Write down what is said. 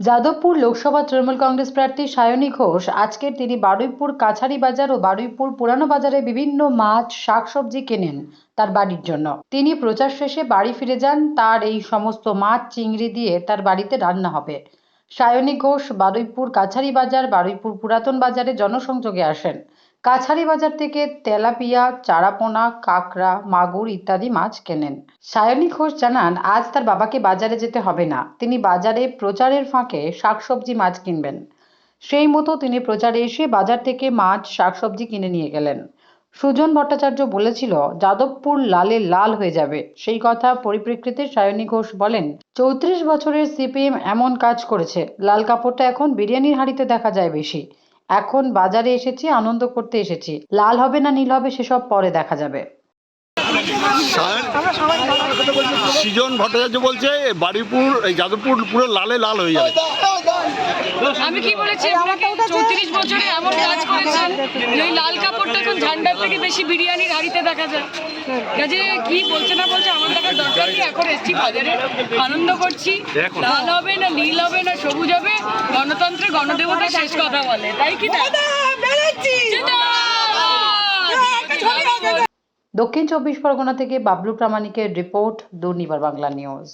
যাদবপুর লোকসভা তৃণমূল কংগ্রেস প্রার্থী সায়নী ঘোষ। আজকের তিনি বারুইপুর, কাছারি বাজার ও বারুইপুর পুরানো বাজারে বিভিন্ন মাছ, শাকসবজি কেনেন তার বাড়ির জন্য। তিনি প্রচার শেষে বাড়ি ফিরে যান, তার এই সমস্ত মাছ, চিংড়ি দিয়ে তার বাড়িতে রান্না হবে। সায়নী ঘোষ বারুইপুর, কাছারি বাজার, বারুইপুর পুরাতন বাজারে জনসংযোগে আসেন। কাছারি বাজার থেকে তেলাপিয়া, চারাপোনা, কাঁকড়া, মাগুর ইত্যাদি মাছ কেনেন। সায়নী ঘোষ জানান, আজ তার বাবাকে বাজারে যেতে হবে না। তিনি বাজারে প্রচারের ফাঁকে শাকসবজি মাছ কিনবেন। সেই মতো তিনি প্রচারে এসে বাজার থেকে মাছ, শাকসবজি কিনে নিয়ে গেলেন। সুজন ভট্টাচার্য বলেছিল, যাদবপুর লালে লাল হয়ে যাবে। সেই কথা পরিপ্রেক্ষিতে সায়নী ঘোষ বলেন, চৌত্রিশ বছরের সিপিএম এমন কাজ করেছে। লাল কাপড়টা এখন বিরিয়ানির হাঁড়িতে দেখা যায় বেশি। এখন বাজারে এসেছি আনন্দ করতে এসেছি। লাল হবে না নীল হবে সেসব পরে দেখা যাবে। সৃজন ভট্টাচার্য বলছে বাড়িপুর এই যাদবপুর পুরো লালে লাল হয়ে যাবে। আমি কি বলেছি আপনাকে চৌত্রিশ বছরে এমন কাজ করেছেন? ওই লাল কাপড়টা এখন ঝান্ডার থেকে বেশি বিরিয়ানির হাড়িতে দেখা যায়। কাজে কি বলছে না বলছে আমার দেখার দরকার নেই। এখন এসছি বাজারে। আনন্দ করছি। লাল হবে না নীল হবে না সবুজ হবে গণতন্ত্রে গণদেবতা শেষ কথা বলে তাই কি না? দক্ষিণ চব্বিশ পরগনা থেকে বাবলু প্রামাণিকের রিপোর্ট দুর্নিবার বাংলা নিউজ।